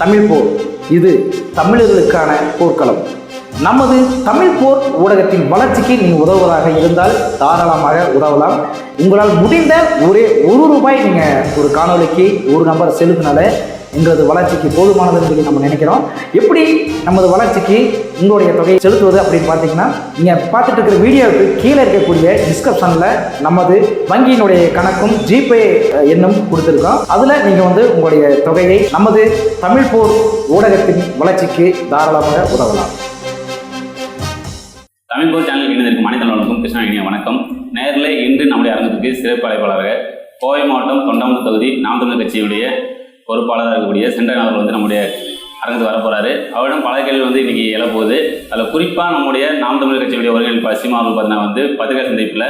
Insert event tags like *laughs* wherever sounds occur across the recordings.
தமிழ் போர். இது தமிழர்களுக்கான போர்க்களம். நமது தமிழ் போர் ஊடகத்தின் வளர்ச்சிக்கு நீங்கள் உதவுவதாக இருந்தால் தாராளமாக உதவலாம். உங்களால் முடிந்த ஒரே ஒரு ரூபாய் நீங்கள் ஒரு காணொளிக்கு ஒரு நம்பர் செலுத்தினால எங்களது வளர்ச்சிக்கு போதுமானதுன்னு சொல்லி நம்ம நினைக்கிறோம். எப்படி நமது வளர்ச்சிக்கு உங்களுடைய தொகையை செலுத்துவது அப்படின்னு பார்த்தீங்கன்னா நீங்கள் பார்த்துட்டு இருக்கிற வீடியோவுக்கு கீழே இருக்கக்கூடிய டிஸ்கிரிப்ஷனில் நமது வங்கியினுடைய கணக்கும் ஜிபே எண்ணும் கொடுத்துருக்கோம். அதில் நீங்கள் வந்து உங்களுடைய தொகையை நமது தமிழ் போர் ஊடகத்தின் வளர்ச்சிக்கு தாராளமாக உதவலாம். தமிழ் போர் சேனல் இணைந்திருக்கும் அனைத்து கிருஷ்ணா இனிய வணக்கம். நேரில் இன்று நம்முடைய அரங்கத்துக்கு சிறப்பு அழைப்பாளராக கோவை மாவட்டம் தொண்டாமுத்தூர் தொகுதி நாம் தமிழர் கட்சியுடைய பொறுப்பாளராக இருக்கக்கூடிய சென்ற அவர்கள் வந்து நம்முடைய அரங்கத்துக்கு வரப்போறாரு அவரிடம் பல கேள்வி வந்து இன்னைக்கு எழப்போகுது. அதில் குறிப்பாக நம்முடைய நாம் தமிழர் கட்சியுடைய ஒருங்கிணைப்பு சீமா அவர்கள் பார்த்தீங்கன்னா வந்து பத்திரிகை சந்திப்பில்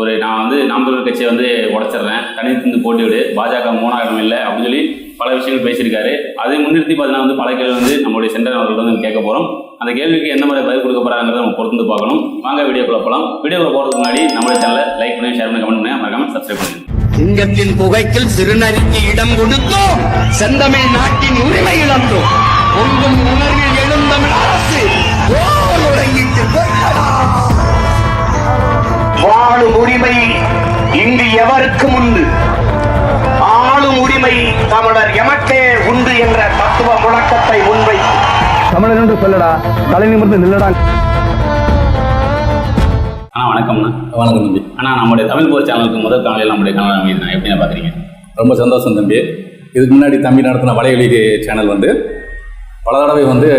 ஒரு நான் வந்து நாம் தமிழர் கட்சியை வந்து உடச்சிடுறேன். தனித்து போட்டிவிடு பாஜக மூணாயிரம் இல்லை அப்படின்னு சொல்லி பல விஷயங்கள் பேசியிருக்காரு. அதை முன்னிறுத்தி பார்த்தீங்கன்னா வந்து பல கேள்வி வந்து நம்மளுடைய சென்டர் அவர்கள் வந்து கேட்க போகிறோம் அந்த கேள்விக்கு என்ன மாதிரி பதில் கொடுக்க போறாங்கிறத நம்ம பொறுத்து வந்து பார்க்கணும். வாங்க வீடியோக்குள்ள போகலாம் வீடியோக்குள்ள போகிறதுக்கு முன்னாடி நம்மளுடைய சேனலை லைக் பண்ணி ஷேர் பண்ணி கமெண்ட் பண்ணி மறக்காமல் சப்ஸ்கிரைப் பண்ணுங்கள் சிங்கத்தின் புகைக்கில் சிறுநரிக்கு இடம் கொடுத்தோம் செந்தமிழ் நாட்டின் உரிமை இழந்தோம் பொங்கும் உணர்வில் எழுந்தமிழ் அரசு வாழும் உரிமை இங்கு எவருக்கும் உண்டு? ஆளும் உரிமை தமிழர் எமக்கே உண்டு என்ற தத்துவ முழக்கத்தை முன்வைத்து. தமிழர் என்று சொல்லடா தலை நிமிர்ந்து நில்லடா. அண்ணா வணக்கம்ண்ணா வணக்கம் தம்பி. அண்ணா நம்முடைய தமிழ் போர் சேனலுக்கு முதல் காலையில் நம்முடைய கனவு அமைதிண்ணா எப்படி பார்க்குறீங்க? ரொம்ப சந்தோஷம் தம்பி. இதுக்கு முன்னாடி தம்பி நடத்தின வலையொலி சேனல் வந்து பல தடவை வந்து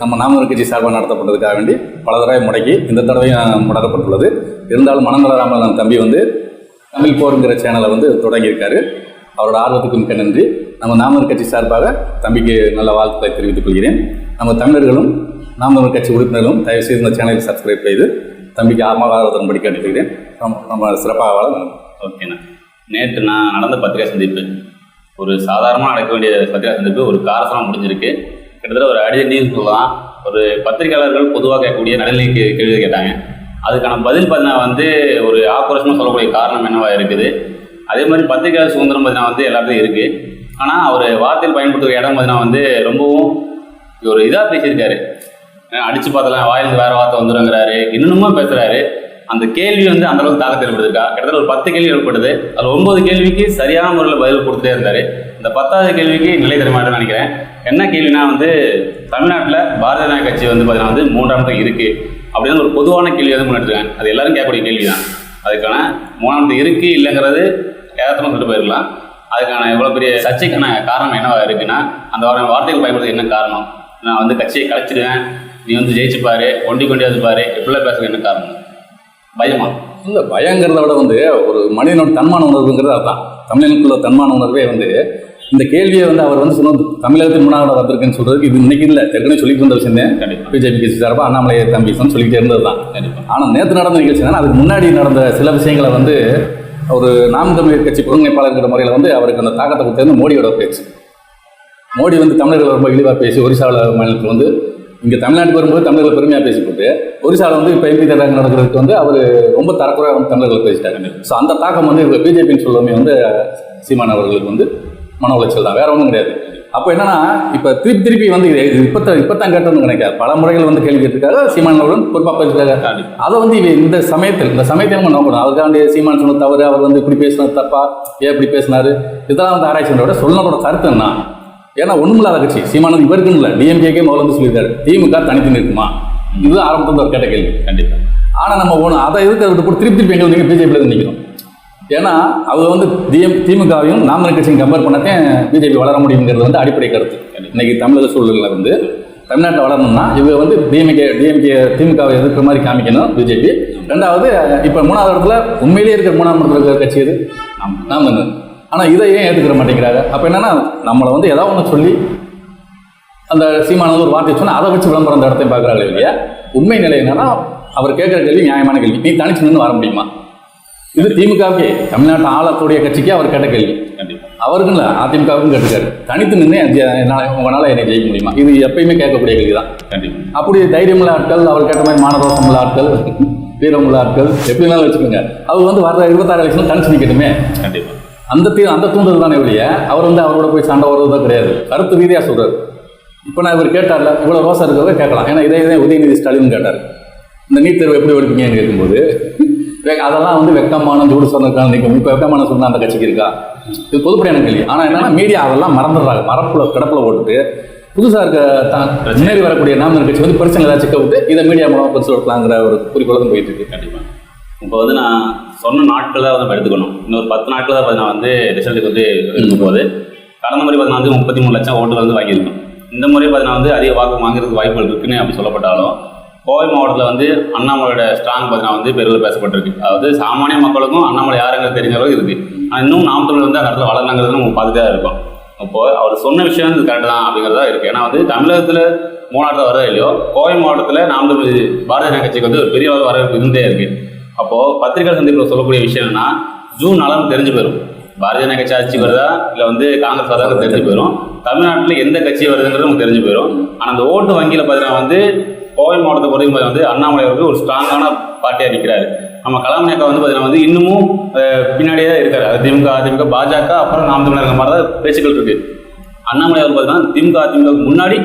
நம்ம நாமக்கல் கட்சி சார்பாக நடத்தப்பட்டதுக்காக வேண்டி பல தடவை முடக்கி இந்த தடவையும் முடக்கப்பட்டுள்ளது. இருந்தாலும் நம்ம தம்பி வந்து தமிழ் போருங்கிற சேனலை வந்து தொடங்கியிருக்காரு. அவரோட ஆர்வத்துக்கு மிக்க நன்றி. நம்ம நாமக்கல் கட்சி சார்பாக தம்பிக்கு நல்ல வாழ்த்துக்களை தெரிவித்துக் கொள்கிறேன். நம்ம தமிழர்களும் நாம் தமிழ் கட்சி உறுப்பினர்களும் தயவு செய்து இந்த சேனலை சப்ஸ்கிரைப் செய்து தம்பிக்கு ஆர்வமாக ஆதரவும்படி கேட்டுக்கொள்கிறேன் ரொம்ப ரொம்ப சிறப்பாக வாழ ஓகேண்ணா நேற்று நான் நடந்த பத்திரிகை சந்திப்பு. ஒரு சாதாரணமாக நடக்க வேண்டிய பத்திரிகை சந்திப்பு. ஒரு காரசனம் முடிஞ்சிருக்கு. கிட்டத்தட்ட ஒரு அடிதடின்னு சொல்லலாம். ஒரு பத்திரிகையாளர்கள் பொதுவாக கேட்கக்கூடிய நடுநிலை கேள்வி கேட்டாங்க. அதுக்கான பதில் பார்த்தீங்கன்னா வந்து ஒரு ஆக்ரோஷமாக சொல்லக்கூடிய காரணம் என்னவா இருக்குது? அதே மாதிரி பத்திரிகையாளர் சுதந்திரம் பார்த்தீங்கன்னா வந்து எல்லாத்துக்கும் இருக்குது ஆனால் அவர் வார்த்தையில் பயன்படுத்துகிற இடம் பார்த்தீங்கன்னா வந்து ரொம்பவும் ஒரு இதாக பேசியிருக்காரு. அடிச்சு பார்த்தலாம் வாயிலிருந்து வேற வார்த்தை வந்துருங்கிறாரு. இன்னுமா பேசுறாரு. அந்த கேள்வி வந்து அந்த அளவுக்கு தாக்கத்தை ஏற்படுத்திருக்கா? கிட்டத்தட்ட ஒரு பத்து கேள்வி ஏற்படுது அதில் ஒன்பது கேள்விக்கு சரியான முறையில் பதில் கொடுத்துட்டே இருந்தாரு. இந்த பத்தாவது கேள்விக்கு நிலை தர நினைக்கிறேன். என்ன கேள்வினா வந்து தமிழ்நாட்டில் பாரதிய ஜனதா கட்சி வந்து பார்த்தீங்கன்னா வந்து மூன்றாம் இருக்குது இருக்கு. அப்படின்னு ஒரு பொதுவான கேள்வி வந்து முன்னெடுத்துருக்காங்க அது எல்லாரும் கேட்கக்கூடிய கேள்வி தான் அதுக்கான மூணாம் இருக்குது இருக்கு இல்லைங்கிறது ஏதாத்தமாக சொல்லிட்டு போயிடலாம் அதுக்கான எவ்வளோ பெரிய சர்ச்சைக்கான காரணம் என்னவா இருக்குன்னா அந்த வார வார்த்தைகள் பயன்படுத்த என்ன காரணம்? நான் வந்து கட்சியை கலைச்சிடுவேன் நீ வந்து ஜெயிச்சு பாரு ஒண்டி கொண்டியாவது பாரு இப்படிலாம் பேசுறது என்ன காரணம்? பயமா? இல்லை பயங்கிறத விட வந்து ஒரு மனிதனோட தன்மான உணர்வுங்கிறது அதுதான் தமிழனுக்குள்ள தன்மான உணர்வே வந்து இந்த கேள்வியை வந்து அவர் வந்து சொன்னது தமிழகத்தில் மூணாவது வந்திருக்குன்னு சொல்றதுக்கு இது இன்னைக்கு இல்லை. ஏற்கனவே சொல்லிட்டு இருந்த விஷயம். தான் கண்டிப்பா. பிஜேபி கட்சி சார்பாக அண்ணாமலை தம்பி சொல்லிக்கிட்டே இருந்தது தான். ஆனால் நேற்று நடந்த நிகழ்ச்சி தான் அதுக்கு முன்னாடி நடந்த சில விஷயங்களை வந்து ஒரு நாம் தமிழர் கட்சி ஒருங்கிணைப்பாளர்ங்கிற முறையில் வந்து அவருக்கு அந்த தாக்கத்தை கொடுத்தது மோடியோட பேச்சு. மோடி வந்து தமிழர்கள் ரொம்ப இழிவாக பேசி ஒரிசாவில் மாநிலத்தில் வந்து இங்கே தமிழ்நாட்டுக்கு வரும்போது தமிழர்கள் பெருமையாக பேசிப்போட்டு ஒரிசாவில் வந்து இப்போ எம்பி தேர்தல் நடக்கிறதுக்கு வந்து அவர் ரொம்ப தரக்குறையாக வந்து தமிழர்களை பேசிட்டாங்க ஸோ அந்த தாக்கம் வந்து இவங்க பிஜேபின்னு சொல்லுமே வந்து சீமான் அவர்களுக்கு வந்து மன உளைச்சல் தான். வேற ஒன்றும் கிடையாது. அப்போ என்னன்னா இப்போ திருப்பி திருப்பி வந்து இப்போ தான் இப்போத்தான் கேட்டோம்னு நினைக்காது பல முறைகள் வந்து கேள்வி கேட்டிருக்காரு சீமான் அவர்கள் பொறுப்பாக பேசிருக்காரு அதை வந்து இவ இந்த சமயத்தில் இந்த சமயத்தை நம்ம நோக்கணும் அதுக்காண்டி சீமான் சொன்ன தவறு அவர் வந்து இப்படி பேசினது தப்பா ஏன் இப்படி பேசினாரு? இதெல்லாம் வந்து ஆராய்ச்சி விட சொன்னதோட கருத்து என்ன? ஏன்னா ஒண்ணுமில்லாத கட்சி. சீமானது இவருக்குன்னு இல்லை டிஎம்கேக்கே முதல்ல வந்து சொல்லியிருக்காரு. திமுக தனித்து நிற்குமா? இதுதான் ஆரம்பத்தில் ஒரு கேட்ட கேள்வி கண்டிப்பா. ஆனால் நம்ம ஒன்று அதை எதிர்க்கிறது கூட திருப்பி திருப்பி எங்களுக்கு நீங்கள் பிஜேபியில் நிற்கணும் ஏன்னா அவங்க வந்து டிஎம் திமுகவையும் நாம் கட்சியும் கம்பேர் பண்ணத்தான் பிஜேபி வளர முடியுங்கிறது வந்து அடிப்படை கருத்து. இன்னைக்கு தமிழக சூழலில் வந்து தமிழ்நாட்டை வளரணும்னா இவங்க வந்து டிஎம்கே டிஎம்கே திமுகவை எதிர்க்கிற மாதிரி காமிக்கணும் பிஜேபி ரெண்டாவது இப்போ மூணாவது இடத்துல உண்மையிலேயே இருக்கிற மூணாவது இடத்துல இருக்கிற கட்சி எது? நாம் நாம் ஆனால் இதை ஏன் ஏற்றுக்கிற மாட்டேங்கிறாங்க? அப்போ என்னன்னா நம்மளை வந்து ஏதாவது ஒன்று சொல்லி அந்த சீமான வந்து ஒரு வார்த்தை சொன்னா அதை வச்சு விளம்பரம் அந்த இடத்தையும் பார்க்குறாங்களே இல்லையா? உண்மை நிலை என்னன்னா அவர் கேட்குற கேள்வி நியாயமான கேள்வி. நீ தனிச்சு நின்று வர முடியுமா? இது திமுகவுக்கே தமிழ்நாட்டு ஆளக்கூடிய கட்சிக்கே அவர் கேட்ட கேள்வி. கண்டிப்பா. அவருக்கும் இல்லை அதிமுகவுக்கும் கேட்டுக்காரு தனித்து நின்று உங்களால் என்னை ஜெயிக்க முடியுமா? இது எப்பயுமே கேட்கக்கூடிய கேள்வி தான் கண்டிப்பா. அப்படி தைரியமுள்ள ஆட்கள் அவர் கேட்ட மாதிரி மானரோசம் உள்ள ஆட்கள் வீரமுள்ள ஆட்கள் எப்படினாலும் வச்சுக்கோங்க. அவர் வந்து வர்ற இருபத்தாறு வயசுல தனிச்சு நிற்கட்டுமே கண்டிப்பா. அந்த தீ அந்த தூண்டுதல் தானே ஒழிய அவர் வந்து அவரோட போய் சண்டை வர்றது தான் கிடையாது. கருத்து ரீதியாக சொல்கிறார் இப்போ நான் இவர் கேட்டார்ல இவ்வளோ ரோசா இருக்கிறத கேட்கலாம். ஏன்னா இதே இதே உதயநிதி ஸ்டாலின் கேட்டார். இந்த நீட் தேர்வு எப்படி எடுப்பீங்கன்னு கேட்கும்போது அதெல்லாம் வந்து வெக்கமான சூடு சொன்னதுக்கான நிற்கும் இப்போ வெக்கமான சொன்ன அந்த கட்சிக்கு இருக்கா? இது பொதுப்படையான கேள்வி ஆனால் என்னன்னா மீடியா அதெல்லாம் மறந்துடுறாங்க. மரப்புல கிடப்பில் போட்டுட்டு புதுசாக இருக்க தான் முன்னேறி வரக்கூடிய நாம கட்சி வந்து பிரச்சனை ஏதாச்சும் சிக்க விட்டு இதை மீடியா மூலமாக பெருசு கொடுக்கலாங்கிற ஒரு குறிக்கோள் தான் போயிட்டு இருக்கு. கண்டிப்பாக இப்போ வந்து நான் சொன்ன நாட்களில் தான் வந்து நம்ம எடுத்துக்கணும். இன்னொரு பத்து நாட்கள் தான் பார்த்தீங்கன்னா வந்து ரிசல்ட்டுக்கு வந்து இருக்கும் போது கடந்த முறை பார்த்தீங்கன்னா வந்து முப்பத்தி மூணு லட்சம் ஓட்டு வந்து வாங்கியிருக்கோம் இந்த முறை பார்த்தீங்கன்னா வந்து அதிக வாக்கு வாங்குறதுக்கு வாய்ப்புகள் இருக்குன்னு அப்படி சொல்லப்பட்டாலும் கோவை மாவட்டத்தில் வந்து அண்ணாமலையோட ஸ்ட்ராங் பார்த்தீங்கன்னா வந்து பெருவில் பேசப்பட்டிருக்கு. அதாவது சாமானிய மக்களுக்கும் அண்ணாமலை யாருங்கிறது தெரிஞ்ச அளவுக்கு இருக்குது ஆனால் இன்னும் நாம் வந்து அந்த இடத்துல வளர்ந்தாங்கிறது நம்ம பார்த்துட்டே இருக்கும். இருக்கோம் அவர் சொன்ன விஷயம் வந்து கரெக்டு தான் அப்படிங்கிறதா இருக்குது ஏன்னா வந்து தமிழகத்தில் மூணாட்டில் வரதா இல்லையோ கோவை மாவட்டத்தில் நாம் தமிழ் பாரதிய கட்சிக்கு வந்து ஒரு பெரிய அளவு வரவேற்பு இருந்தே இருக்குது அப்போது பத்திரிகை சந்திப்பில் சொல்லக்கூடிய விஷயம் என்னன்னா ஜூன் நாளும் தெரிஞ்சு போயிடும் பாரதிய ஜனதா கட்சி ஆட்சி வருதா இல்லை வந்து காங்கிரஸ் வருதா தெரிஞ்சு போயிடும் தமிழ்நாட்டில் எந்த கட்சி வருதுங்கிறது நமக்கு தெரிஞ்சு போயிடும் ஆனால் அந்த ஓட்டு வங்கியில் பார்த்தீங்கன்னா வந்து கோவை மாவட்டத்தை பொறுத்த வந்து அண்ணாமலை அவர்கள் ஒரு ஸ்ட்ராங்கான பார்ட்டியாக நிற்கிறாரு நம்ம கலாமணியக்கா வந்து பார்த்தீங்கன்னா வந்து இன்னமும் பின்னாடியே தான் இருக்காரு. திமுக அதிமுக பாஜக அப்புறம் நாம் தமிழர் மாதிரி தான் பேச்சுக்கள் இருக்கு. அண்ணாமலை அவர் பார்த்தீங்கன்னா திமுக அதிமுக முன்னாடி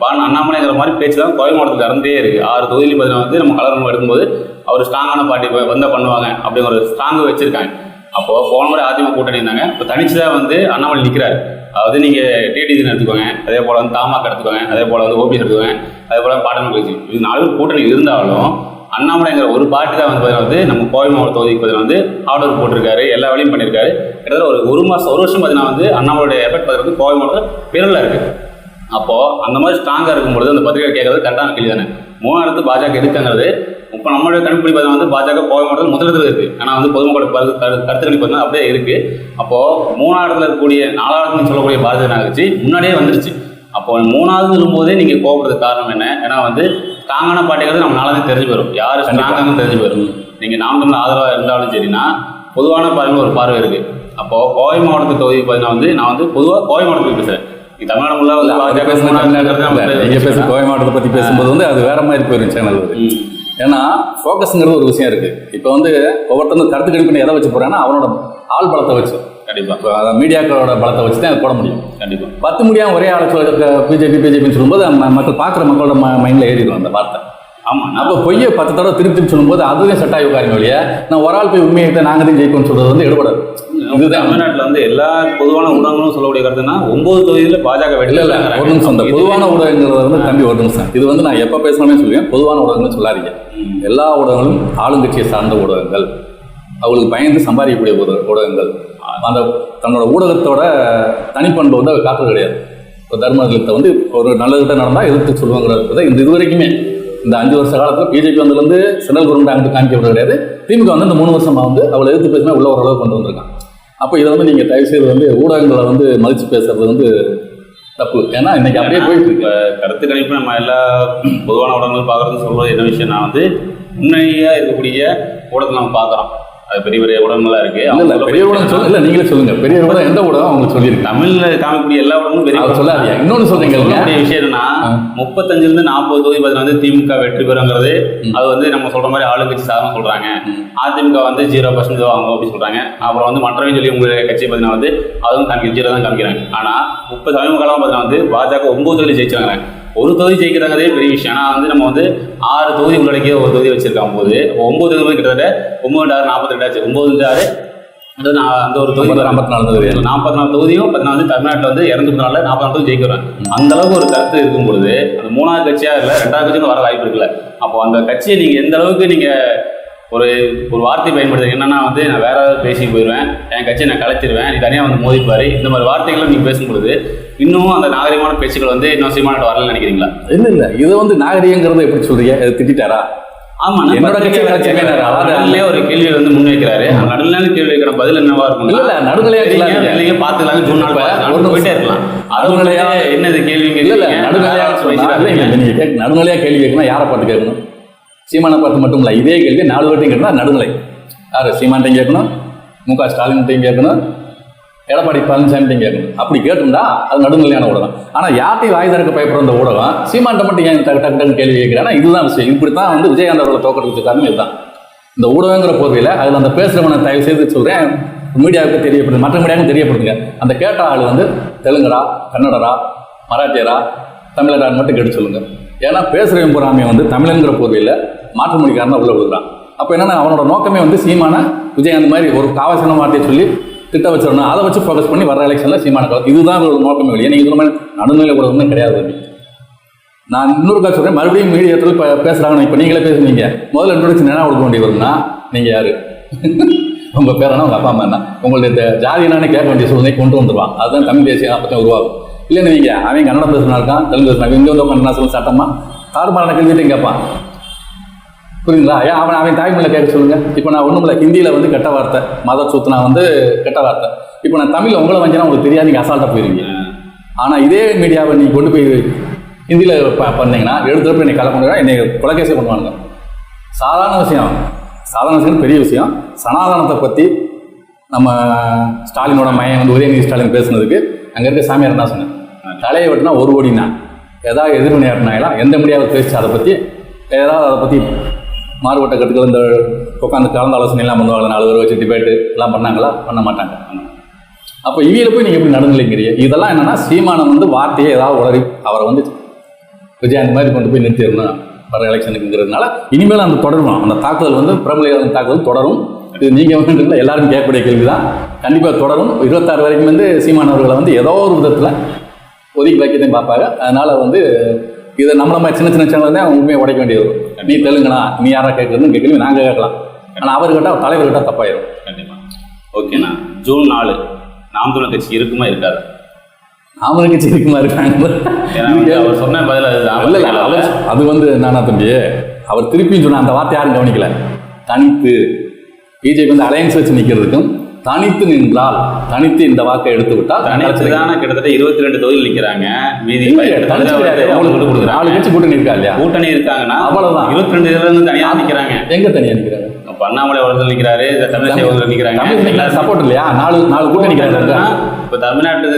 பான் அண்ணாமலைங்கிற மாதிரி பேச்சு தான் கோவை மாவட்டத்தில் இறந்தே இருக்கு. ஆறு தொகுதியில் பார்த்தீங்கன்னா வந்து நம்ம கலர் எடுக்கும்போது அவர் ஸ்ட்ராங்கான பார்ட்டி வந்தால் பண்ணுவாங்க அப்படிங்கிற ஒரு ஸ்ட்ராங்கு வச்சுருக்காங்க. அப்போ போன முறை அதிமுக கூட்டணி இருந்தாங்க. இப்போ தனிச்சுதான் வந்து அண்ணாமலை நிற்கிறாரு அதாவது நீங்கள் டிடிஜின்னு எடுத்துக்கோங்க. அதே போல் வந்து தாமாக்க எடுத்துக்கோங்க. அதே போல் வந்து ஓபிஎஸ் எடுத்துக்கோங்க. அதே போல் பாட்டன் கட்சி. இது நாலு கூட்டணி இருந்தாலும் அண்ணாமலைங்கிற ஒரு பார்ட்டி தான் வந்து வந்து நம்ம கோவை மாவட்ட தொகுதிக்கு வந்து ஆர்டர் போட்டிருக்காரு. எல்லா வேலையும் பண்ணியிருக்காரு கிட்டத்தட்ட ஒரு ஒரு மாதம் ஒரு வருஷம் பார்த்தீங்கன்னா வந்து அண்ணாமலையோட எஃபெக்ட் பார்த்தீங்கன்னா வந்து கோவை மாவட்டத்தில் பிறலில் இருக்குது அப்போது அந்த மாதிரி ஸ்ட்ராங்காக இருக்கும்பொழுது அந்த பத்திரிகை கேட்கறது கரெக்டான கேள்வி தானே மூணாயிரத்து பாஜக இருக்குங்கிறது இப்போ நம்மளுடைய கணிப்படி பார்த்தீங்கன்னா வந்து பாஜக கோவை மாவட்டத்தில் முதலிடத்தில் இருக்குது ஆனால் வந்து பொதுமக்களோட கருத்து கரு- கருத்து கணிப்பு பார்த்தீங்கன்னா அப்படியே இருக்குது அப்போது மூணாயிரத்தில் இருக்கக்கூடிய நாலாயிரத்துன்னு சொல்லக்கூடிய பாரதிய கட்சி முன்னாடியே வந்துருச்சு. அப்போ மூணாவது வரும்போதே நீங்கள் கோபப்படுறதுக்கு காரணம் என்ன? ஏன்னா வந்து ஸ்ட்ராங்கான பார்ட்டிங்கிறது நம்ம நாளாவது தெரிஞ்சு போயிடும் யார் ஸ்ட்ராங்காக தெரிஞ்சு போயிடும் நீங்கள் நாம் தமிழ் ஆதரவாக இருந்தாலும் சரினா பொதுவான பார்வை ஒரு பார்வை இருக்குது அப்போது கோவை மாவட்டத்து தொகுதி பார்த்தீங்கன்னா வந்து நான் வந்து பொதுவாக கோவை மாவட்டத்துக்கு பேசுகிறேன் தமிழ்நாடு முழுவதும் வந்து பாஜக பேசுன மூணாவது தமிழ்நாடு இருக்கிறது நம்ம இல்ல, நீங்க பேச பேசலாம். கோவை மாவட்டத்தை பத்தி பேசும்போது வந்து அது வேற மாதிரி போயிடும் சேனல். ஏன்னா ஃபோக்கஸ்ங்கிறது ஒரு விஷயம் இருக்கு. இப்போ வந்து ஒவ்வொருத்தரும் கருத்து கணிப்பு எதை வச்சு போறான்னா அவனோட ஆள் பலத்தை வச்சு. கண்டிப்பா. இப்போ அதான் மீடியாக்களோட பலத்தை வச்சு தான் போட முடியும். கண்டிப்பா. பத்து முடியாம ஒரே ஆளை பிஜேபி பிஜேபின்னு சொல்லும்போது மக்கள் பார்க்குற மக்களோட மைண்டில் ஏறிடும் அந்த வார்த்தை. ஆமா நான் அப்போ பொய்யை பத்து தடவை திருப்பி திருப்பி சொல்லும்போது அதுவே செட் ஆகி உட்காருங்க வழியா நான் ஒரு ஆள் போய் உண்மையை நாங்கள் தான் ஜெயிக்கணும்னு சொல்றது வந்து எடுபடாது. இதுதான். தமிழ்நாட்டுல வந்து எல்லா பொதுவான ஊடகங்களும் சொல்லக்கூடிய கருத்துன்னா ஒன்பது தொகுதியில பாஜக வெற்றி இல்ல ஒரு நிமிஷம் பொதுவான ஊடகங்கிறத வந்து தம்பி ஒரு நிமிஷம். இது வந்து நான் எப்போ பேசணுமே சொல்லுவேன். பொதுவான ஊடகங்கள் சொல்லாதீங்க. எல்லா ஊடகங்களும் ஆளுங்கட்சியை சார்ந்த ஊடகங்கள். அவங்களுக்கு பயந்து சம்பாதிக்கக்கூடிய ஊடக ஊடகங்கள். அந்த தன்னோட ஊடகத்தோட தனிப்பண்பு வந்து அவர் காட்டுறது கிடையாது. இப்போ தர்மத்தை வந்து ஒரு நல்லதுகிட்ட நடந்தால் எதிர்த்து சொல்லுவாங்கிறது இந்த இது வரைக்குமே இந்த அஞ்சு வருஷ காலத்தில் பிஜேபி வந்ததுலேருந்து சென்ட்ரல் கவர்மெண்ட் அங்கிட்டு காமிக்கிறது கிடையாது. திமுக வந்து இந்த மூணு வருஷமாக வந்து அவளை எதிர்த்து பேசினா உள்ள ஓரளவு கொண்டு வந்திருக்கான் அப்போ இதை வந்து நீங்கள் தயவு செய்து வந்து ஊடகங்களை வந்து மதித்து பேசுறது வந்து தப்பு. ஏன்னா இன்னைக்கு அப்படியே போயிட்டு இருக்கு. கருத்து கணிப்பு நம்ம எல்லா பொதுவான ஊடகங்களும் பார்க்கறதுன்னு சொல்றது என்ன விஷயம்னா வந்து முன்னணியா இருக்கக்கூடிய ஊடகத்தை நம்ம பார்க்கறோம். பெரிய பெரிய ஊடகங்களா இருக்கு. இல்ல அவங்க பெரிய ஊடகம் சொல்ல இல்ல நீங்களே சொல்லுங்க. பெரிய ஊடகம் எந்த ஊடகம் உங்களுக்கு சொல்லியிருக்கு? தமிழ்ல காமிக்கக்கூடிய எல்லா ஊடகமும் பெரிய. சொல்லாதீங்க. இன்னொன்னு சொல்றீங்க சொல்லக்கூடிய விஷயம் என்னன்னா. முப்பத்தஞ்சுல இருந்து நாற்பது தொகுதி பார்த்தீங்கன்னா வந்து திமுக வெற்றி பெறுங்கிறது அது வந்து நம்ம சொல்ற மாதிரி ஆளுங்கட்சி சாதனம் சொல்றாங்க. அதிமுக வந்து ஜீரோ பர்சன்ட் வாங்க அப்படின்னு சொல்றாங்க. அப்புறம் வந்து மற்றவங்க சொல்லி உங்க கட்சி பார்த்தீங்கன்னா வந்து அதுவும் காமிக்க ஜீரோ தான் காமிக்கிறாங்க. ஆனா முப்பது சமீப காலம் பார்த்தீங்கன்னா வந்து பாஜக ஒன்பது தொகுதி ஜெயிச்சாங்க ஒரு தொகுதி ஜெயிக்கிறாங்கிறதே பெரிய விஷயம். ஆனா வந்து நம்ம வந்து ஆறு தொகுதி உள்ளடக்கிய ஒரு தொகுதி வச்சிருக்காங்க போது ஒன்பது தொகுதி கிட்டத்தட்ட ஒன்பது ஆறு நாற்பத்தி ரெண்டாச்சு ஒன்பது ஆறு அந்த ஒரு தொகுதி ஐம்பத்தி நாலு தொகுதி. நாற்பத்தி நாலு தொகுதியும் பார்த்தீங்கன்னா வந்து தமிழ்நாட்டில் வந்து இரநூத்தி நாலுல நாற்பது நாலு தொகுதி ஜெயிக்கிறேன் அந்த அளவுக்கு ஒரு கருத்து இருக்கும் பொழுது அந்த மூணாவது கட்சியா இல்லை ரெண்டாவது கட்சியும் வர வாய்ப்பு இருக்குல்ல. அப்போ அந்த கட்சியை நீங்க எந்த அளவுக்கு நீங்க ஒரு ஒரு வார்த்தை பயன்படுத்துறீங்க என்னன்னா வந்து நான் வேற ஏதாவது பேசி போயிடுவேன் என் கட்சியை நான் கலைச்சிருவேன் நீ தனியாக வந்து மோதிப்பாரு இந்த மாதிரி வார்த்தைகளை நீங்க பேசும்பொழுது இன்னும் அந்த நாகரிகமான பேச்சுக்கள் வந்து இன்னும் சீமானிட்ட வரலன்னு நினைக்கிறீங்களா? இல்ல இல்ல. இது வந்து நாகரிகங்கிறத எப்படி சொல்றீங்க? திட்டாரா ஆமா நான் என்னோட பத்திரிகை கட்சி வேலை கட்சி செய்றேன். அதாவது ஒரு கேள்வி வந்து முன்வைக்கிறாரு. அந்த நடுநிலையான கேள்வி வைக்கிற பதில் என்னவா இருக்கும் இல்ல, இல்ல, நடுநிலையா சொல்லாதீங்க. இல்லைங்க பாத்துக்கலாம் ஜூன் நாள் போயிட்டே. இருக்கலாம். நடுநிலையா- வந்து என்ன இது கேள்வி இல்ல. இல்ல நடுநிலையா சொன்னா இல்ல இல்ல. நீங்க கேட்க நடுநிலையா கேள்வி கேட்கணும் யாரை பார்த்து கேட்கணும்? சீமானை பார்த்து மட்டும் இல்லை இதே கேள்வி நாலு வாட்டியும் கேட்டால் நடுநிலை. யார்? சீமான்ட்டையும் கேட்கணும் மு க ஸ்டாலின்ட்டையும் கேட்கணும் எடப்பாடி பழனிசாமிட்டையும் கேட்கணும். அப்படி கேட்டோம்னா அது நடுநிலையான ஊடகம். ஆனால் யார்ட்டையும் வாய் திறக்க பயப்படுற அந்த ஊடகம் சீமான்ட்ட மட்டும் ஏன் டக்கு டக்குன்னு கேள்வி கேட்கிறேன்னா இதுதான் விஷயம். இப்படி தான் வந்து விஜயகாந்த் அவர்களை தோக்கத்துக்கு காரணம் இதுதான். இந்த ஊடகங்கிற போர்வையில் அதில் அந்த பேசுகிறவனை தயவு செய்து சொல்கிறேன் மீடியாவுக்கு தெரியப்படுது மற்ற மீடியாவுக்கும் தெரியப்படுதுங்க. அந்த கேட்ட ஆள் வந்து தெலுங்குடா கன்னடரா மராட்டியரா தமிழரான்னு மட்டும் கேட்டு சொல்லுங்கள் ஏன்னா பேசுகிறவன் எம்புராமியை வந்து தமிழங்கிற போர்வையில் மாற்று மொழிக்காரனா உள்ள விடுறான் அப்போ என்னன்னா அவனோட நோக்கமே வந்து சீமான விஜயகாந்த் மாதிரி ஒரு காவசன வார்த்தையை சொல்லி திட்ட வச்சிடணும். அதை வச்சு ஃபோக்கஸ் பண்ணி வர எலெக்ஷனில் சீமான கலந்து இதுதான் அவரோட நோக்கமே வெளியே நீங்கள் இந்த மாதிரி நடுநிலை கொடுக்கணும் கிடையாது நான் இன்னொரு காட்சி சொல்கிறேன் மறுபடியும் மீடியாத்தில் இப்போ பேசுகிறாங்க இப்போ நீங்களே பேசுனீங்க. முதல்ல இன்ட்ரோடக்ஷன் என்ன கொடுக்க வேண்டிய வரும்னா நீங்கள் யார்? *laughs* உங்கள் பேர் என்ன? உங்கள் அப்பா அம்மா என்ன? உங்களுடைய ஜாதி என்னன்னு கேட்க வேண்டிய சூழ்நிலை கொண்டு வந்துடுவான் அதுதான் தமிழ் தேசியம் அப்போ உருவாகும் இல்லைன்னு நீங்கள் அவன் கன்னடம் பேசுனா இருக்கான் தெலுங்கு பேசுனா இங்கே வந்து என்ன சொல்ல சட்டமா தாறுமாறான கேள்வியும் கேட்பான். புரியுங்களா ஏன் அவன் அவன் தாய்மொழியில் கேட்க சொல்லுங்க. இப்போ நான் ஒன்றும் இல்லை ஹிந்தியில் வந்து கெட்ட வார்த்தை மத சுத்துனா வந்து கெட்ட வார்த்தை. இப்போ நான் தமிழில் உங்களை வஞ்சனா உங்களுக்கு தெரியாது நீங்கள் அசால்ட்டாக போயிருவீங்க. ஆனால் இதே மீடியாவை நீ கொண்டு போய் ஹிந்தியில் ப பண்ணீங்கன்னா எடுத்துகிட்டு என்னை பண்ணுறா என்னை கொலைகேசி பண்ணுவாங்க சாதாரண விஷயம். சாதாரண விஷயம் பெரிய விஷயம். சனாதனத்தை பற்றி நம்ம ஸ்டாலினோட மையம் வந்து உதயநிதி ஸ்டாலின் பேசுனதுக்கு அங்கே இருக்க சாமியார் என்ன சொன்னேன் தலையை வெட்டினா ஒரு கோடினா. ஏதாவது எதிர்மணி ஆட்டினாங்களா எந்த மீடியாவில் பேசி அதை பற்றி ஏதாவது அதை பற்றி மாறுபட்ட கட்டுகள் இந்த உட்காந்து கலந்து ஆலோசனைலாம் பண்ணுவாங்க நாலு பேர் வச்சு டிபேட்டு எல்லாம் பண்ணாங்களா? பண்ண மாட்டாங்க. அப்போ இவியில் போய் நீங்கள் எப்படி நடுநிலைங்கிறீங்க இதெல்லாம் என்னென்னா சீமானம் வந்து வார்த்தையை ஏதாவது உளறி அவரை வந்து விஜயகாந்த் மாதிரி கொண்டு போய் நிறுத்திடணும். வர எலெக்ஷனுக்குங்கிறதுனால இனிமேல் அந்த தொடரும். அந்த தாக்குதல் வந்து பிரபல தாக்குதல் தொடரும். இது நீங்கள் வந்து இல்லை எல்லாரும் கேட்கக்கூடிய கேள்வி தான் கண்டிப்பாக தொடரும். இருபத்தாறு வரைக்கும் வந்து சீமானவர்களை வந்து ஏதோ ஒரு விதத்தில் ஒதுக்கி வைக்கத்தையும் பார்ப்பாங்க அதனால வந்து இதை நம்மள மாதிரி சின்ன சின்ன சேனல் தான் உண்மையை உடைக்க வேண்டியது. வரும். நீ தெலுங்குனா நீ யாரா கேட்குறதுன்னு கேட்கல நாங்கள் கேட்கலாம். ஆனால் அவர் கேட்டால் தலைவர் கேட்டால் தப்பாயிரும். கண்டிப்பா. ஓகேண்ணா ஜூன் நாலு. நாம் தமிழர் கட்சி இருக்குமா இருக்காது? நாமளும் கட்சி இருக்குமா இருக்காங்க அவர் சொன்ன பதில் அதுதான் இல்ல அவர் அது வந்து நானா தம்பி அவர் திருப்பியும் சொன்ன அந்த வார்த்தை யாரும் கவனிக்கல. தனித்து. பிஜேபி வந்து அலையன்ஸ் வச்சு நிக்கிறதுக்கும் தனித்து நின்றால் தனித்து இந்த வாக்கை எடுத்து விட்டால் தனிச்சுதான கிட்டத்தட்ட இருபத்தி ரெண்டு தொகுதியில் நிக்கிறாங்க. மீதி நாலு கட்சி கூட்டணி இருக்கா இல்லையா? கூட்டணி இருக்காங்கன்னா அவ்வளவுதான். இருபத்தி ரெண்டு இதுல இருந்து தனியா நிக்கிறாங்க. எங்க தனியா நிக்கிறாங்க? இப்ப அண்ணாமலை இந்த தமிழிசை அவர்கள் நிக்கிறாங்க. சப்போர்ட் இல்லையா? நாலு நாலு கூட்டணி நிக்கிறாங்க இப்ப தமிழ்நாட்டு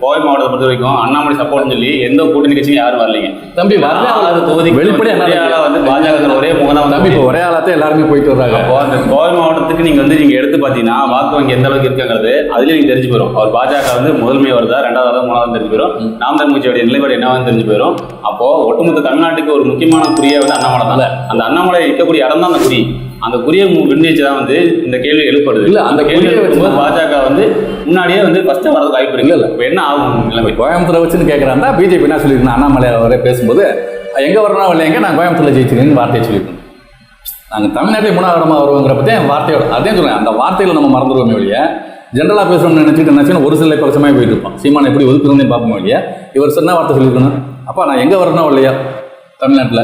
கோவை மாவட்டத்தை பொறுத்த வரைக்கும் அண்ணாமலை சப்போர்ட்னு சொல்லி எந்த கூட்டணி கட்சியும் யாரும் வரலைங்க. தம்பி வரல. ஆறு தொகுதிக்கு வெளிப்படையா ஒரே ஆளா வந்து பாஜக ஒரே முகதான் தம்பி இப்போ ஒரே ஆளாத்தான் எல்லாருமே போயிட்டு வர்றாங்க. அப்போ அந்த கோவை மாவட்டத்துக்கு நீங்க வந்து நீங்க எடுத்து பாத்தீங்கன்னா வாக்கு வங்கி எந்த அளவுக்கு இருக்குங்கிறது அதுல நீங்க தெரிஞ்சு போயிடும் அவர் பாஜக வந்து முதன்மை வருதா ரெண்டாவது வருதா மூணாவது தெரிஞ்சு போயிடும் நாம் தமிழ்ச்சியோட நிலைப்பாடு என்னவான்னு தெரிஞ்சு போயிடும் அப்போ ஒட்டுமொத்த தமிழ்நாட்டுக்கு ஒரு முக்கியமான குறியே வந்து அண்ணாமலை தான். அந்த அண்ணாமலை இருக்கக்கூடிய இடம் தான் அந்த குறி. அந்த குறியை விண்ணப்பிச்சு தான் வந்து இந்த கேள்வி எழுப்படுது இல்ல, அந்த கேள்வி பாஜக வந்து முன்னாடியே வந்து ஃபர்ஸ்ட் வரது வாய்ப்பு இருக்கு. இல்ல. இப்போ என்ன ஆகும் நிலைமை? கோயம்புத்தூரை வச்சுன்னு கேட்குறாங்க பிஜேபி என்ன சொல்லியிருக்கேன் அண்ணாமலை அவரே பேசும்போது எங்கே வரணும் இல்லைங்க நான் கோயம்புத்தூரில் ஜெயிச்சிருக்கேன்னு வார்த்தையை சொல்லியிருக்கேன் நாங்கள் தமிழ்நாட்டில் மூணாவது இடமா வருவோங்கிற பற்றி என் வார்த்தையோட அதே சொல்கிறேன் அந்த வார்த்தையில் நம்ம மறந்துடுவோமே ஒழிய ஜென்ரலாக பேசுகிறோம்னு நினச்சிட்டு நினச்சின்னு ஒரு சில பரிசமாக போயிட்டு இருப்போம் சீமானை எப்படி ஒதுக்குறதுன்னு பார்ப்போம் இல்லையா இவர் சொன்ன வார்த்தை சொல்லியிருக்கணும் அப்பா நான் எங்கே வரணும் இல்லையா? தமிழ்நாட்டில்.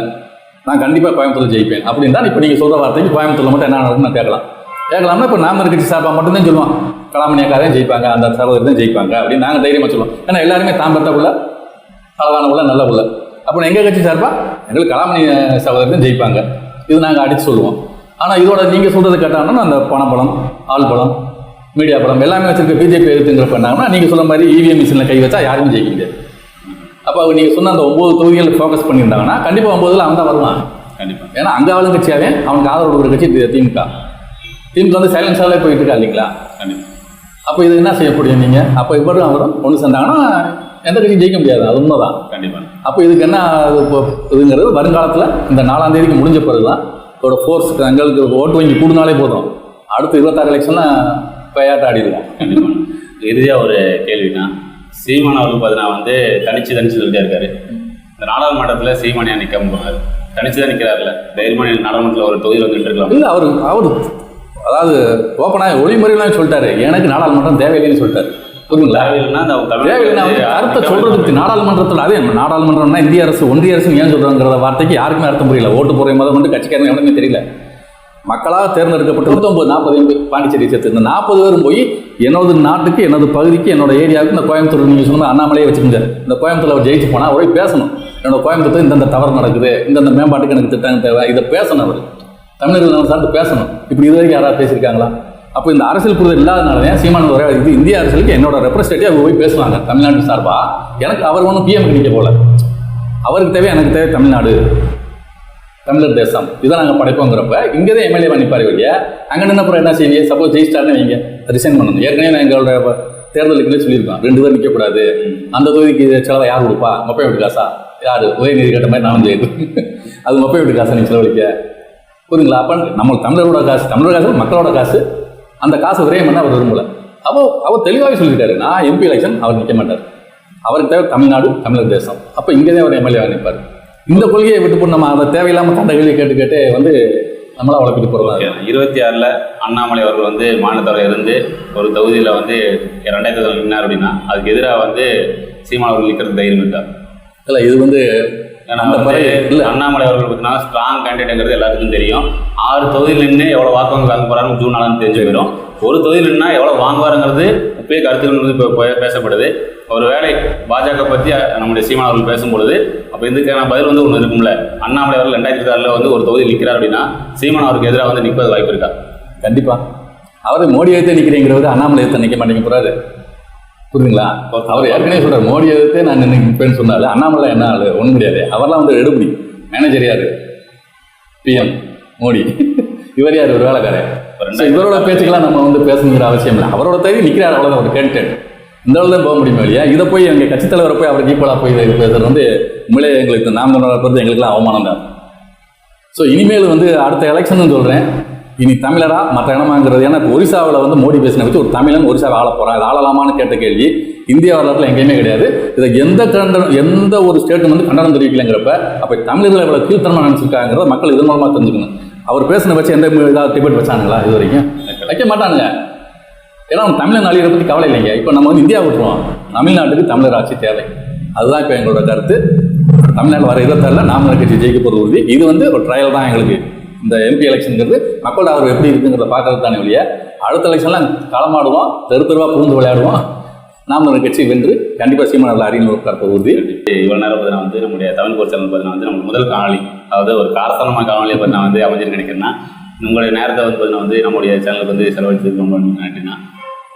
நான் கண்டிப்பாக கோயம்புத்தூர் ஜெயிப்பேன். அப்படின்னு தான் இப்போ நீங்கள் சொல்கிற வார்த்தைக்கு கோயம்புத்தூரில் மட்டும் என்ன நடக்கும்னு நான் கேட்கலாம். கேட்கலாம்னா இப்போ நாம கட்சி சார்பாக மட்டும்தான் சொல்லுவோம் கலாமணியாக்காரன் ஜெயிப்பாங்க அந்த சகோதரர் தான் ஜெயிப்பாங்க அப்படின்னு நாங்கள் தைரியமாக சொல்லுவோம். ஏன்னா எல்லாருமே தான் பெற்ற உள்ள அழகான உள்ள நல்ல உள்ள அப்போ எங்கள் கட்சி சார்பாக எங்களுக்கு கலாமணி சகோதரர் தான் ஜெயிப்பாங்க. இது நாங்கள் அடித்து சொல்லுவோம். ஆனால் இதோட நீங்கள் சொல்கிறது கேட்டாங்கன்னா அந்த பணப்பலம் ஆள் பலம் மீடியா பலம் எல்லாமே வச்சிருக்க பிஜேபி எழுத்துங்கிறப்ப என்னாங்கன்னா நீங்கள் சொன்ன மாதிரி இவிஎம் மிஷினில் கை வச்சா யாருமே ஜெயிக்க முடியாது. அப்போ நீங்கள் சொன்ன அந்த ஒம்பது தொகுதிகளில் ஃபோக்கஸ் பண்ணியிருந்தாங்கன்னா கண்டிப்பாக ஒம்பதுல அவன் தான் வருவான். கண்டிப்பா. ஏன்னா அங்கே ஆளுங்கட்சியாவே அவனுக்கு ஆதரவு கொடுக்குற கட்சி திமுக. திமுக வந்து சைலன்ஸாகவே போயிட்டு இருக்கா இல்லைங்களா அப்போ இது என்ன செய்ய முடியும் நீங்கள் அப்போ இவரும் அவரும் ஒன்று சேர்ந்தாங்கன்னா எந்த கட்சியும் ஜெயிக்க முடியாது. அது உண்மைதான். கண்டிப்பா அப்போ இதுக்கு என்ன இதுங்கிறது வருங்காலத்தில் இந்த நாலாம் தேதிக்கு முடிஞ்ச பிறகு தான் இதோட ஃபோர்ஸ் எங்களுக்கு ஓட்டு வங்கி கூடுனாலே போதும். அடுத்து இருபத்தாறு எலெக்ஷனில் பெயாட்ட ஆடிடுவோம். கண்டிப்பா இறுதியா ஒரு கேள்வினா சீமான் அவர்கள் பார்த்தீங்கன்னா வந்து தனிச்சு தனிச்சு சொல்லிட்டே இருக்காரு. இந்த நாடாளுமன்றத்துல சீமானியா நிக்காம போனாரு? தனிச்சு தான் நிக்கிறாருல்ல. தைரியமான நாடாளுமன்றத்தில் ஒரு தொகுதியில் வந்து இருக்கலாம். இல்லை அவர் அவர் அதாவது ஓப்பனாக ஒளிமுறையெல்லாம் சொல்லிட்டாரு. எனக்கு நாடாளுமன்றம் தேவையில்லைன்னு சொல்லிட்டாரு. புரியுங்களா தேவையில்லைன்னா வந்து கருத்தை சொல்றதுக்கு நாடாளுமன்றத்தில் அதே நாடாளுமன்றம்னா இந்திய அரசு ஒன்றிய அரசு ஏன் சொல்றாங்கிற வார்த்தைக்கு யாருக்குமே அர்த்தம் புரியல. ஓட்டு போடுற முதல் கொண்டு கட்சிக்காரங்க எவனுமே தெரியல. மக்களாக தேர்ந்தெடுக்கப்பட்ட இருபத்தொம்பது நாற்பது எம்பி பாண்டிச்சேரி சேர்த்து இந்த நாற்பது பேரும் போய் எனது நாட்டுக்கு எனது பகுதிக்கு என்னோட ஏரியாவுக்கு இந்த கோயம்புத்தூர் நீங்கள் சொன்ன அண்ணாமலையே வச்சுக்கோங்க. இந்த கோயம்புத்தூர்ல அவர் ஜெயிச்சு போனால் அவரே பேசணும். என்னோட கோயம்புத்தூர் இந்தந்த தவறு நடக்குது இந்தந்த மேம்பாட்டுக்கு எனக்கு திட்டம் தேவை இதை பேசணும் அவர். தமிழர்கள் நம்ம சார்ந்து பேசணும். இப்படி இது வரைக்கும் யாராவது பேசியிருக்காங்களா? அப்போ இந்த அரசியல் புரிதல் இல்லாதனால தான் சீமான் ஒரே இது இந்திய அரசியலுக்கு என்னோட ரெப்ரஸன்டேட்டிவ் அவங்க போய் பேசுவாங்க தமிழ்நாட்டு சார்பா? எனக்கு அவர் ஒன்றும் பிஎம் நிற்க போல. அவருக்கு தேவை எனக்கு தேவை தமிழ்நாடு. தமிழர் தேசம். இதை நாங்கள் படைப்போங்கிறப்ப இங்கே தான் எம்எல்ஏ பண்ணிப்பாரு வெளியே அங்கே நின்னப்புறம் என்ன செய்வீங்க? சப்போஸ் ஜெயிஸ்டார்னு வைங்க. ரிசைன் பண்ணணும். ஏற்கனவே நான் எங்களோட தேர்தலுக்குன்னே சொல்லியிருக்கோம். ரெண்டு பேர் நிற்கக்கூடாது அந்த தொகுதிக்கு செலவை யார் கொடுப்பா? மொப்பை வீட்டு காசா? யார்? உதயநிதி கேட்ட மாதிரி நானும் செய்யுது அது மொப்பை வீட்டு காசா நீ செலவழிக்க? புரியுங்களா அப்போ நம்ம தமிழரோட காசு தமிழர் காசு மக்களோட காசு அந்த காசு விரயம் பண்ண அவர் விரும்பல. அப்போ அவர் தெளிவாகவே சொல்லியிருக்காரு. நான் எம்பி எலெக்ஷன் அவர் நிற்க மாட்டார். அவருக்கு தேவை தமிழ்நாடு தமிழர் தேசம். அப்போ இங்கே தான் அவர் எம்எல்ஏ நிற்பார் இந்த கொள்கையை விட்டு போட்டு நம்ம அதை தேவையில்லாமல் கண்ட கேள்வி கேட்டு கேட்டு வந்து நம்மளா வளர்ப்பிட்டு போகிறோம் இருபத்தி ஆறில் அண்ணாமலை அவர்கள் வந்து மாநில தலைவர் இருந்து ஒரு தொகுதியில் வந்து ரெண்டாயிரத்தி நின்னார் அப்படின்னா அதுக்கு எதிராக வந்து சீமான் அவர்கள் நிற்கிறது தைரியம் இல்லை இது வந்து அந்த பறவை இல்லை அண்ணாமலை அவர்கள் பார்த்தீங்கன்னா ஸ்ட்ராங் கேண்டிடேட்ங்கிறது எல்லாத்துக்கும் தெரியும். ஆறு தொகுதியில் நின்று எவ்வளோ வாக்கு வாங்க போறாருன்னு ஜூன் நாலாம் தெரிஞ்சு போயிடும். ஒரு தொகுதியில் நின்னா எவ்வளோ வாங்குவாருங்கிறது இப்பயே கருத்துக்கள் வந்து இப்போ பேசப்படுது. ஒரு வேளை பாஜக பற்றி நம்முடைய சீமான் அவர்கள் பேசும்பொழுது அப்போ இதுக்கான பதில் வந்து ஒன்று இருக்கும்ல. அண்ணாமலை அவர்கள் ரெண்டாயிரத்தி ஆறில் வந்து ஒரு தொகுதியில் நிற்கிறார் அப்படின்னா சீமான் அவருக்கு எதிராக வந்து நிற்பது வாய்ப்பு இருக்கா? கண்டிப்பா. அவர் மோடி எதிர்த்து நிற்கிறேங்கிறவர் அண்ணாமலை எதிர்த்து நிற்க மாட்டேங்க போறாரு. புரியுதுங்களா? அவர் ஏற்கனவே சொல்றாரு மோடி எதிர்த்தே நான் நிற்பேன்னு சொன்னாரு. அண்ணாமலை என்ன ஆளு? ஒன்றும் முடியாது. அவர்லாம் வந்து எடுபடி மேனேஜர் யாரு? பிஎம் மோடி. இவர் யார்? ஒரு வேலைக்காரர். இவரோட பேச்சுக்கெல்லாம் நம்ம வந்து பேசணுங்கிற அவசியம் இல்லை. அவரோட தேவை நிற்கிறார் அவ்வளோதான் ஒரு கேண்டிடேட் இந்த அளவு தான் போக முடியுமே இல்லையா? இதை போய் எங்கள் கட்சித் தலைவரை போய் அவருக்கு ஈக்குவலாக போய் இதை பேசுறது வந்து உண்மையிலே எங்களுக்கு நாம் பொறுத்து எங்களுக்குலாம் அவமானம் தான் ஸோ இனிமேல் வந்து அடுத்த எலெக்ஷன் சொல்கிறேன் இனி தமிழரா? மற்ற இனமாங்கிறது ஏன்னா இப்போ ஒரிசாவில் வந்து மோடி பேசின வச்சு ஒரு தமிழன் ஒரிசாவை ஆள போகிறான் இது ஆளலாமான்னு கேட்ட கேள்வி இந்திய வரலாற்றில் எங்கேயுமே கிடையாது. இதை எந்த கண்டனம் எந்த ஒரு ஸ்டேட்டும் வந்து கண்டனம் தெரிவிக்கலைங்கிறப்ப அப்போ தமிழர்களை இவ்வளோ கீழ்த்தனமாக நினச்சிருக்காங்கிறத மக்கள் இதன் மூலமாக தெரிஞ்சுக்கணும். அவர் பேசின வச்சு எந்த ஏதாவது டிபேட் வச்சானுங்களா இது வரைக்கும்? வைக்க மாட்டானுங்க. ஏன்னா நம்ம தமிழன் அழியிற பற்றி கவலை இல்லைங்க. இப்போ நம்ம வந்து இந்தியா விட்டுருவோம். தமிழ்நாட்டுக்கு தமிழர் ஆட்சி தேவை. அதுதான் இப்போ எங்களோட கருத்து. தமிழ்நாட்டில் வர இருபத்தாறில் நாம கட்சி ஜெயிக்க போகிறது உறுதி. இது வந்து ஒரு ட்ரையல் தான் எங்களுக்கு. இந்த எம்பி எலெக்ஷனுங்கிறது மக்களோட ஆதரவு எப்படி இருக்குங்கிறத பார்க்கறது தானே ஒழிய அடுத்த எலெக்ஷன்லாம் களமாடுவோம் தெரு தெருவாக புகுந்து விளையாடுவோம். நாம கட்சி வென்று கண்டிப்பாக சீமானவில் அறிஞர் கருத்து உறுதி. இவ்வளோ நேரம் பார்த்தீங்கன்னா வந்து நம்முடைய தமிழ் போர் சேனல் பார்த்தீங்கன்னா வந்து நம்ம முதல் காணொலி அதாவது ஒரு காரசாரமான காணொலியை பார்த்தீங்கன்னா வந்து அமைஞ்சிருக்கு நினைக்கிறேன்னா உங்களுடைய நேரத்தை வந்து பார்த்தீங்கன்னா வந்து நம்முடைய சேனலுக்கு வந்து செலவழிச்சதுக்கு ரொம்ப நன்றி நினைக்கிறேன்னா.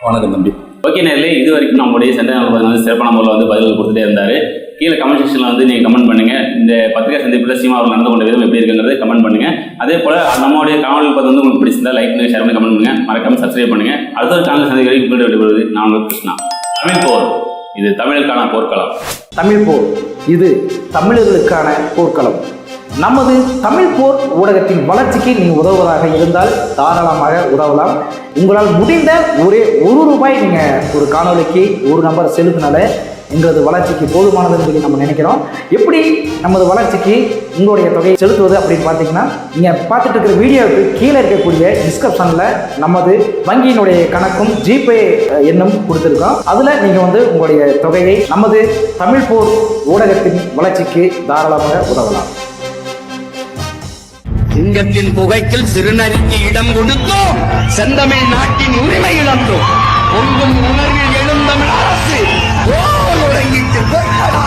வணக்கம் தம்பி. ஓகே நேரிலே இது வரைக்கும் நம்முடைய சென்னை வந்து சிறப்பான முறையில் வந்து பதில்கள் கொடுத்துட்டே இருந்தாரு. கீழே கமெண்ட் செக்ஷனில் வந்து நீங்கள் கமெண்ட் பண்ணுங்கள் இந்த பத்திரிகை சந்திப்பில் சீமா அவர்கள் நடந்து கொண்ட விதம் எப்படி இருக்குங்கிறது கமெண்ட் பண்ணுங்கள் அதே போல் நம்மளுடைய காணொலி பார்த்து வந்து உங்களுக்கு பிடிச்சிருந்தா லைக் பண்ணி ஷேர் பண்ணி கமெண்ட் பண்ணுங்கள் மறக்காம சப்ஸ்கிரைப் பண்ணுங்கள் அடுத்த ஒரு சேனல் சந்திக்க வரைக்கும் உங்களிடம் நான் உங்கள் கிருஷ்ணா. தமிழ் போர். இது தமிழுக்கான போர்க்களம். தமிழ் போர். இது தமிழர்களுக்கான போர்க்களம். நமது தமிழ் போர் ஊடகத்தின் வளர்ச்சிக்கு நீங்கள் உதவுவதாக இருந்தால் தாராளமாக உதவலாம். உங்களால் முடிந்த ஒரே ஒரு ரூபாய் நீங்கள் ஒரு காணொலிக்கு ஒரு நம்பர் செலுத்தினால எங்களது வளர்ச்சிக்கு போதுமானதுன்னு சொல்லி நம்ம நினைக்கிறோம். எப்படி நமது வளர்ச்சிக்கு உங்களுடைய தொகையை செலுத்துவது அப்படின்னு பார்த்தீங்கன்னா நீங்கள் பார்த்துட்டு இருக்கிற வீடியோவுக்கு கீழே இருக்கக்கூடிய டிஸ்கிரிப்ஷனில் நமது வங்கியினுடைய கணக்கும் ஜிபே எண்ணும் கொடுத்துருக்கோம். அதில் நீங்கள் வந்து உங்களுடைய தொகையை நமது தமிழ் போர் ஊடகத்தின் வளர்ச்சிக்கு தாராளமாக உதவலாம். சிங்கத்தின் புகைக்கில் சிறுநரிக்கு இடம் கொடுத்தோம். செந்தமிழ் நாட்டின் உரிமை இழந்தோம். பொங்கும் உணர்வில் எழுந்தமிழ் போய்விட்டதா?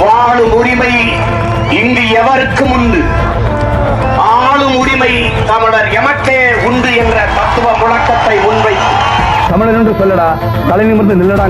வாழும் உரிமை இங்கு எவருக்கும் உண்டு? ஆளும் உரிமை தமிழர் எமக்கே உண்டு என்ற தத்துவ முழக்கத்தை முன்வைத்து. தமிழன் என்று சொல்லடா தலை நிமிர்ந்து நில்லடா.